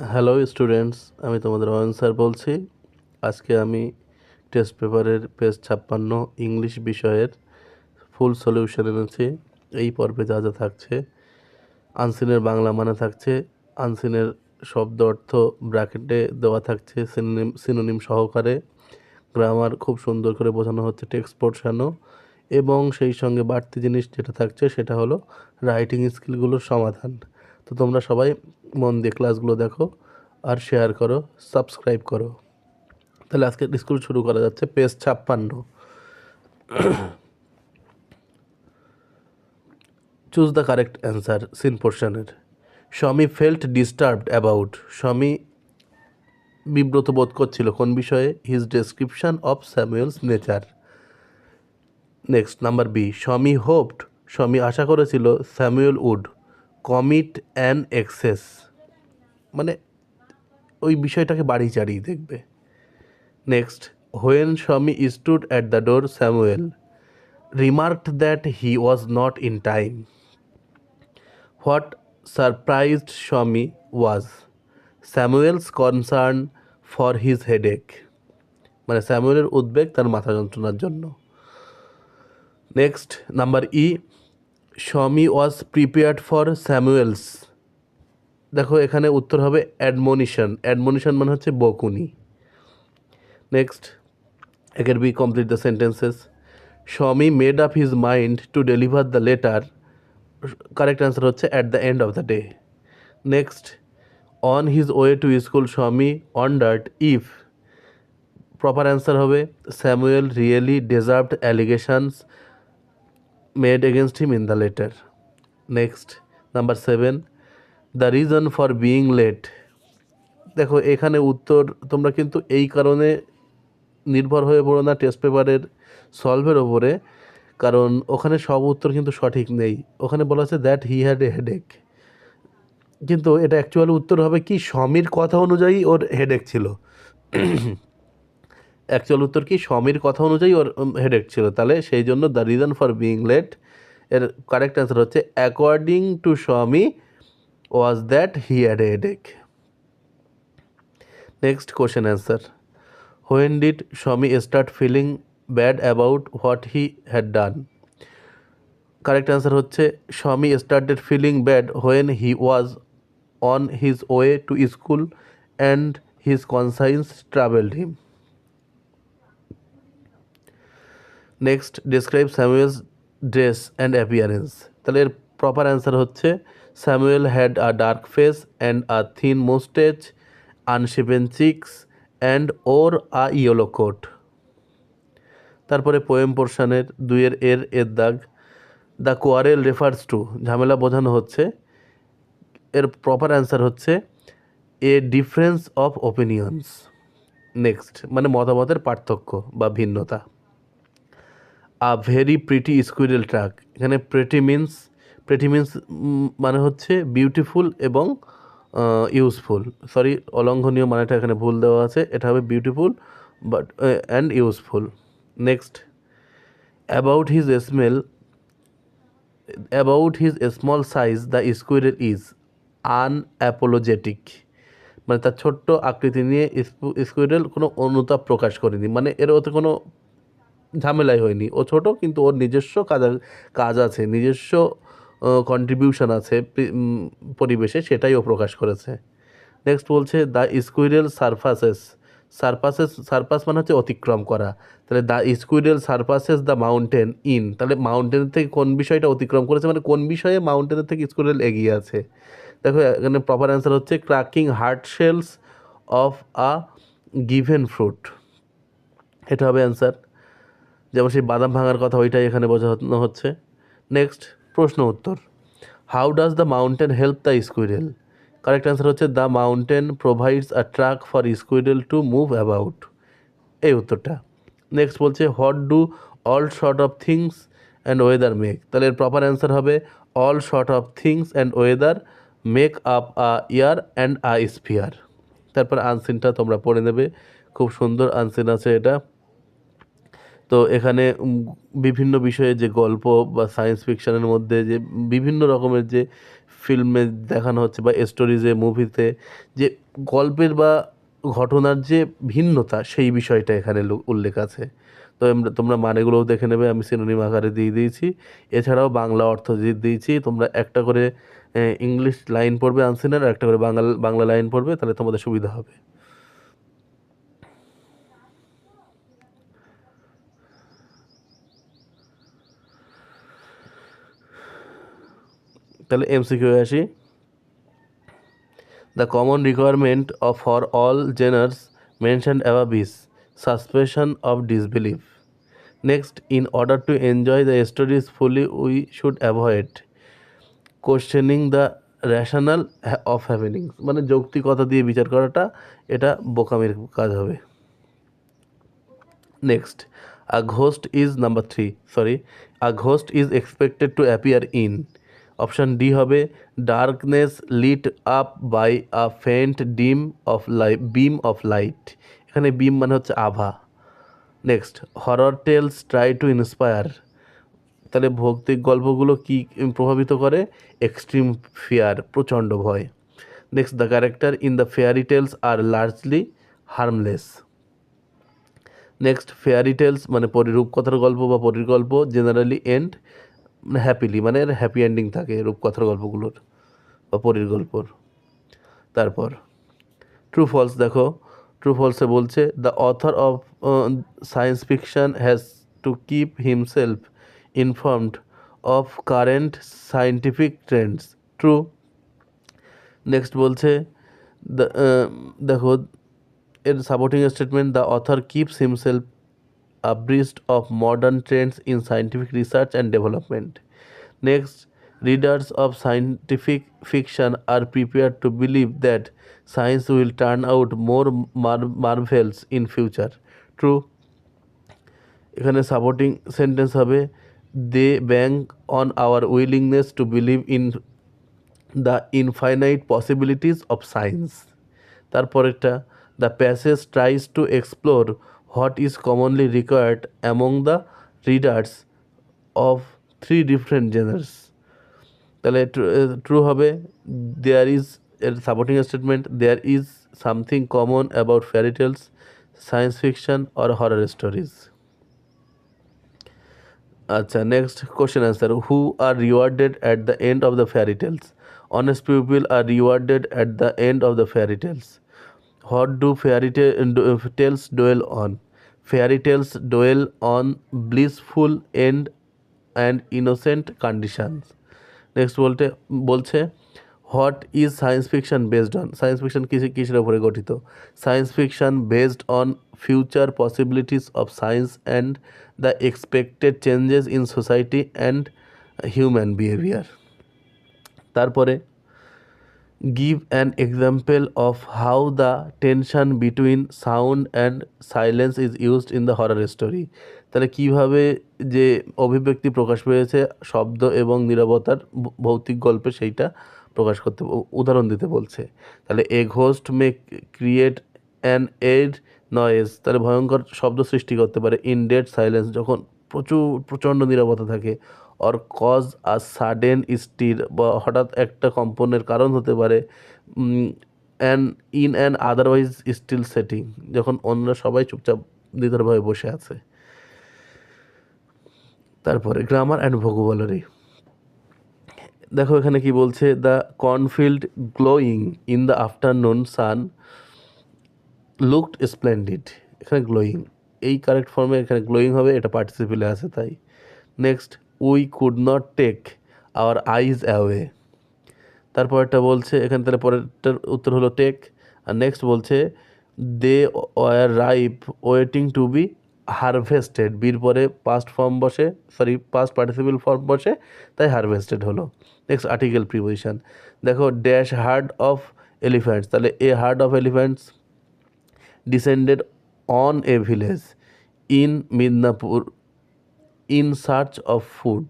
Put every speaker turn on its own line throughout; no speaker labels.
Hello students আমি তোমাদের Ayan sir বলছি। আজকে আমি টেস্ট পেপারের পেজ ছাপ্পান্ন ইংলিশ বিষয়ের ফুল সলিউশন এনেছি। এই পর্বে যা যা থাকছে আনসিনের বাংলা মানে থাকছে আনসিনের শব্দ অর্থ ব্র্যাকেটে দেওয়া থাকছে সিনোনিম সিনোনিম সহকারে। গ্রামার খুব সুন্দর করে বোঝানো হচ্ছে টেক্সট পোর্শনও এবং সেই সঙ্গে বাড়তি জিনিস যেটা থাকছে, সেটা হলো রাইটিং স্কিলগুলোর সমাধান। তো তোমরা সবাই মন দিয়ে ক্লাসগুলো দেখো আর শেয়ার করো সাবস্ক্রাইব করো। তাহলে আজকে স্কুল শুরু করা যাচ্ছে পেজ ছাপ্পান্ন। Choose the correct answer seen পোর্শনের Swami felt disturbed about Swami বিব্রত বোধ করছিল কোন বিষয়ে? His description of Samuel's nature next number B Swami hoped Swami আশা করেছিল Samuel would commit an excess মানে ওই বিষয়টাকে বাড়ি চাড়িয়ে দেখবে। Next when Swami stood at the door Samuel remarked that he was not in time what surprised Swami was Samuel's concern for his headache মানে স্যামুয়েলের উদ্বেগ তার মাথা যন্ত্রণার জন্য। নেক্সট নাম্বার ই স্বামী ওয়াজ প্রিপেয়ার্ড ফর স্যামুয়েলস। দেখো, এখানে উত্তর হবে অ্যাডমোনিশন। অ্যাডমোনিশন মানে হচ্ছে বকুনি। নেক্সট একের B complete the sentences Swami made up his mind to deliver the letter correct answer হচ্ছে at the end of the day next on his way to school Swami wondered if proper answer হবে, Samuel really deserved allegations made against him in the letter next number seven the reason for being late দেখো, এখানে উত্তর, তোমরা কিন্তু এই কারণে নির্ভর হয়ে পড়ো না টেস্ট পেপারের সলভের ওপরে, কারণ ওখানে সব উত্তর কিন্তু সঠিক নেই। ওখানে বলা আছে that he had a headache কিন্তু এটা অ্যাকচুয়ালি উত্তর হবে কি? স্বামীর কথা অনুযায়ী ওর হেডেক ছিল। অ্যাকচুয়াল উত্তর কি? স্বামীর কথা অনুযায়ী ওর হেডেক ছিল। তাহলে সেই জন্য the reason for being late এর কারেক্ট অ্যান্সার হচ্ছে according to Swami was that he had a headache next question answer when did Swami start feeling bad about what he had done correct answer হচ্ছে Swami started feeling bad when he was on his way to school and his conscience troubled him next describe Samuel's dress and appearance তাহলে এর proper answer হচ্ছে Samuel had a dark face and a thin moustache unshaven cheeks and or a yellow coat তারপরে poem পোর্শনের দুইয়ের এর এর দাগ। The quarrel refers to ঝামেলা বোঝানো হচ্ছে। এর প্রপার অ্যান্সার হচ্ছে a difference of opinions next মানে মতামতের পার্থক্য বা ভিন্নতা। A very pretty squirrel track এখানে প্রেটি মিন্স প্রেটি মিন্স মানে হচ্ছে বিউটিফুল এবং ইউজফুল সরি অলঙ্ঘনীয় মানেটা এখানে ভুল দেওয়া আছে। এটা হবে beautiful but and useful next about his smell about his small size the squirrel is unapologetic মানে তার ছোট্ট আকৃতি নিয়ে স্কুইরেল কোনো অনুতাপ প্রকাশ করেনি। মানে এর ওতে কোনো ঝামেলাই হয়নি। ও ছোট, কিন্তু ওর নিজস্ব কাজ কাজ আছে, নিজস্ব কন্ট্রিবিউশন আছে পরিবেশে, সেটাই ও প্রকাশ করেছে। নেক্সট বলছে the squirrel surfaces surpasses surpass মানে হচ্ছে অতিক্রম করা। তাহলে the squirrel surpasses the mountain in তাহলে মাউন্টেনের থেকে কোন বিষয়টা অতিক্রম করেছে? মানে কোন বিষয়ে মাউন্টেনের থেকে স্কুইরেল এগিয়ে আছে? দেখো, এখানে প্রপার অ্যান্সার হচ্ছে cracking hard shells of a given fruit এটা হবে অ্যান্সার যেমন সেই বাদাম ভাঙার কথা ওইটাই এখানে বোঝানো হচ্ছে। নেক্সট প্রশ্ন উত্তর। How does the mountain help the squirrel correct answer হচ্ছে the mountain provides a track for squirrel to move about এই উত্তরটা। নেক্সট বলছে what do all sort of things and weather make তাহলে এর প্রপার অ্যান্সার হবে all sort of things and weather make up a year and a sphere তারপর আনসিনটা তোমরা পড়ে নেবে। খুব সুন্দর আনসিন আছে এটা। তো এখানে বিভিন্ন বিষয়ে যে গল্প বা সায়েন্স ফিকশানের মধ্যে যে বিভিন্ন রকমের যে ফিল্মে দেখানো হচ্ছে বা স্টোরিজে মুভিতে যে গল্পের বা ঘটনার যে ভিন্নতা, সেই বিষয়টা এখানে উল্লেখ আছে। তো তোমরা মানেগুলোও দেখে নেবে, আমি সিনোনিম আকারে দিয়ে দিয়েছি। এছাড়াও বাংলা অর্থ দিয়ে দিয়েছি, তোমরা একটা করে ইংলিশ লাইন পড়বে আনসিনার আর একটা করে বাংলা বাংলা লাইন পড়বে, তাহলে তোমাদের সুবিধা হবে। তাহলে এম এমসিকিউ আসি। The common requirement of for all genres mention above is suspension of disbelief next in order to enjoy the studies fully we should avoid questioning the rational of happenings মানে যৌক্তিকতা দিয়ে বিচার করাটা, এটা বোকামের কাজ হবে। Next a ghost is number three sorry a ghost is expected to appear in Option D হবে darkness lit up by a faint dim of light beam of light এখানে বিম মানে হচ্ছে আভা। Next horror tales try to inspire তাহলে ভৌতিক গল্পগুলো কি প্রভাবিত করে? এক্সট্রিম ফিয়ার প্রচণ্ড ভয়। Next the character in the fairy tales are largely harmless next fairy tales মানে পরি রূপকথার গল্প বা পরীর গল্প জেনারেলি এন্ড হ্যাপিলি মানে এর হ্যাপি এন্ডিং থাকে রূপকথার গল্পগুলোর বা পরীর গল্পর। তারপর ট্রু ফলস দেখো ট্রু ফলসে বলছে the author of science fiction has to keep himself informed of current scientific trends true next বলছে the, uh, দেখো এর supporting statement the author keeps himself abreast of modern trends in scientific research and development. Next, readers of scientific fiction are prepared to believe that science will turn out more mar- marvels in future. True. এখানে supporting sentence হবে they bank on our willingness to believe in the infinite possibilities of science তারপরেরটা the passage tries to explore what is commonly required among the readers of three different genres তাহলে true হবে there is এর supporting statement there is something common about fairy tales science fiction or horror stories আচ্ছা next question answer who are rewarded at the end of the fairy tales honest people are rewarded at the end of the fairy tales what do fairy tales dwell on fairy tales dwell on blissful end and innocent conditions next বলতে, বলছে what is science fiction based on science fiction কিসে, কিসের উপরে গঠিত? Science fiction based on future possibilities of science and the expected changes in society and human behaviour তারপরে give an example of how the tension between sound and silence is used in the horror story. তাহলে কীভাবে যে অভিব্যক্তি প্রকাশ পেয়েছে, শব্দ এবং নীরবতার ভৌতিক গল্পে সেইটা প্রকাশ করতে উদাহরণ দিতে বলছে। তাহলে a ghost may create an odd noise তাহলে ভয়ঙ্কর শব্দ সৃষ্টি করতে পারে। ইন ডেড সাইলেন্স যখন প্রচুর, প্রচণ্ড নীরবতা থাকে or cause a sudden stir বা হঠাৎ একটা কম্পনের কারণ হতে পারে an in an otherwise still setting যখন অন্যরা সবাই চুপচাপ নিধরভাবে বসে আছে। তারপরে গ্রামার অ্যান্ড ভোকাবুলারি দেখো এখানে কি বলছে the cornfield glowing in the afternoon sun looked splendid এখানে গ্লোয়িং এই কারেক্ট ফর্মে এখানে গ্লোয়িং হবে, এটা পার্টিসিপেলে আছে, তাই। Next we could not take our eyes away. তারপরটা বলছে, এখানে তাহলে পরেরটার উত্তর হলো টেক। আর নেক্সট বলছে, they were ripe waiting to be harvested. বির পরে পাস্ট ফর্ম বসে সরি পাস্ট পার্টিসিপেল ফর্ম বসে, তাই হারভেস্টেড হলো। নেক্সট আর্টিকেল প্রিপোজিশন দেখো ড্যাশ হার্ড অফ এলিফ্যান্টস তাহলে a herd of elephants descended on a village in Midnapore in search of food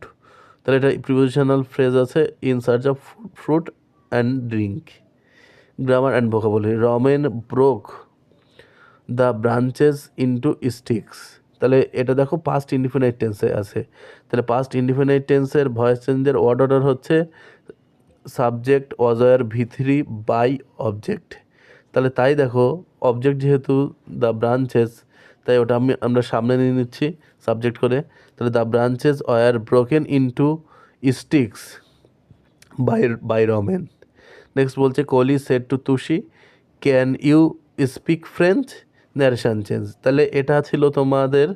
তাহলে এটা প্রিপোজিশনাল ফ্রেজ আছে in search of fruit and drink grammar and vocabulary Ramen broke the branches into sticks তাহলে এটা দেখো past indefinite টেন্সে আছে। তাহলে past indefinite টেন্সের ভয়েস চেঞ্জের ওয়ার্ড অর্ডার হচ্ছে সাবজেক্ট অজয়ের ভিথরি বাই অবজেক্ট তাহলে তাই দেখো অবজেক্ট যেহেতু দ্য ব্রাঞ্চেস তাই ওটা আমি, আমরা সামনে নিয়ে নিচ্ছি সাবজেক্ট করে। তাহলে the branches were broken into sticks by by Ramen next বলছে Kohli said to Tushi can you speak French narration change তাহলে এটা ছিল তোমাদের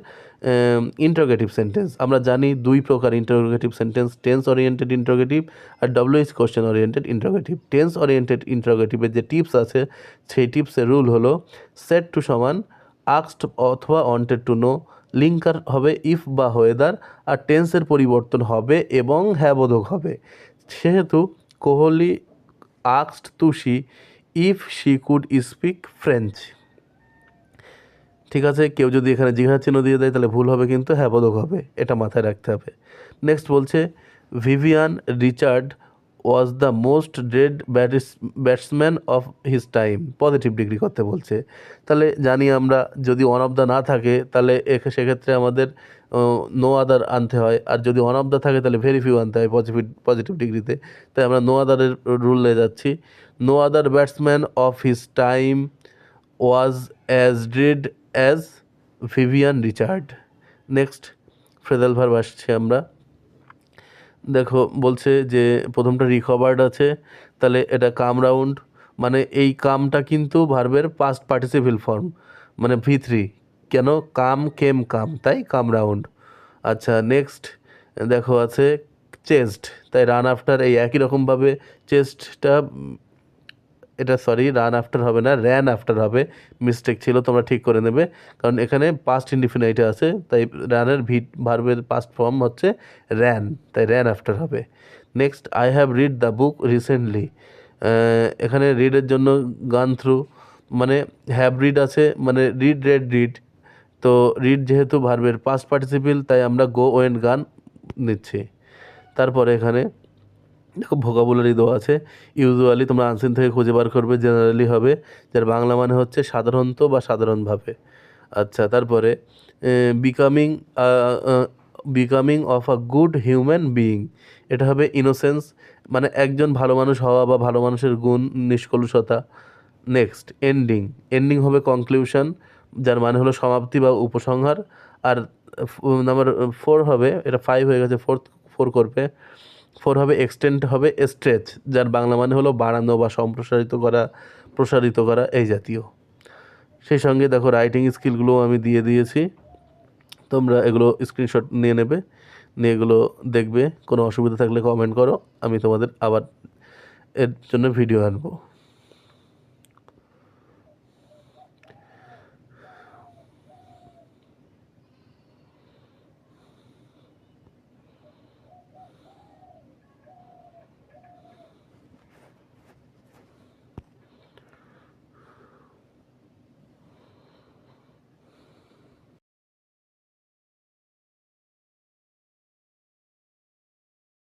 ইন্টারোগেটিভ সেন্টেন্স আমরা জানি দুই প্রকার interrogative sentence tense oriented interrogative আর WH question oriented interrogative tense oriented ইন্টারোগেটিভের যে টিপস আছে, সেই টিপসের রুল হলো সেট টু সমান আক্সড অথবা ওয়ান্টেড টু নো লিঙ্কার হবে ইফ বা ওয়েদার আর টেন্সের পরিবর্তন হবে এবং হ্যাবোধক হবে। সেহেতু কোহলি আক্সড Tushi if she could speak French ঠিক আছে, কেউ যদি এখানে জিঘা চিহ্ন দিয়ে দেয়, তাহলে ভুল হবে কিন্তু হ্যাঁ বোধক হবে, এটা মাথায় রাখতে হবে। নেক্সট বলছে Vivian Richard was the most dead Betis batsman of his time positive degree করতে বলছে। তাহলে জানি আমরা যদি ওয়ান অফ দ্য না থাকে, তাহলে সেক্ষেত্রে আমাদের নো আদার আনতে হয়। আর যদি ওয়ান অফ দ্য থাকে, তাহলে ভেরি ফিউ আনতে হয় পজিটিভ পজিটিভ ডিগ্রিতে তাই আমরা নো আদারের রুলে যাচ্ছি। No other batsman of his time was as dread as Vivian Richard next ফ্রেদাল verb আসছি আমরা দেখো, বলছে যে প্রথমটা রিকভার্ড আছে, তাহলে এটা কাম রাউন্ড মানে এই কামটা কিন্তু ভার্বের পাস্ট পার্টিসিপেল ফর্ম মানে ভি থ্রি কেন? কাম কেম কাম তাই? কাম রাউন্ড আচ্ছা নেক্সট দেখো আছে চেস্ট তাই রান আফটার এই একই রকমভাবে চেস্টটা এটা সরি রান আফটার হবে না র্যান আফটার হবে। মিস্টেক ছিল, তোমরা ঠিক করে নেবে। কারণ এখানে পাস্ট ইনডিফিনাইটে আছে, তাই রানের ভি ভার্বের পাস্ট ফর্ম হচ্ছে র্যান তাই র্যান আফটার হবে। Next I have read the book recently এখানে রিডের জন্য গান থ্রু মানে হ্যাভ রিড আছে মানে রিড রেড রিড তো রিড যেহেতু ভার্বের পাস্ট পার্টিসিপিল তাই আমরা গো ওয়েন গান নিচ্ছি। তারপরে এখানে দেখো ভোকাবুলারি দেওয়া আছে। ইউজুয়ালি তোমরা আনসিন থেকে খুঁজে বার করবে জেনারেলি হবে, যার বাংলা মানে হচ্ছে সাধারণত বা সাধারণভাবে। আচ্ছা তারপরে becoming becoming of a good human being এটা হবে ইনোসেন্স মানে একজন ভালো মানুষ হওয়া বা ভালো মানুষের গুণ, নিষ্কলুষতা। নেক্সট এন্ডিং এন্ডিং হবে কনক্লিউশন যার মানে হলো সমাপ্তি বা উপসংহার। আর নাম্বার ফোর হবে, এটা ফাইভ হয়ে গেছে ফোর্থ ফোর করবে। ফোর হবে এক্সটেন্ড হবে স্ট্রেচ যার বাংলা মানে হলো বাড়ানো বা সম্প্রসারিত করা, প্রসারিত করা এই জাতীয়। সেই সঙ্গে দেখো রাইটিং স্কিলগুলো আমি দিয়ে দিয়েছি। তোমরা এগুলো স্ক্রিনশট নিয়ে নেবে, নিয়ে এগুলো দেখবে, কোনো অসুবিধা থাকলে কমেন্ট করো, আমি তোমাদের আবার এর জন্য ভিডিও আনব।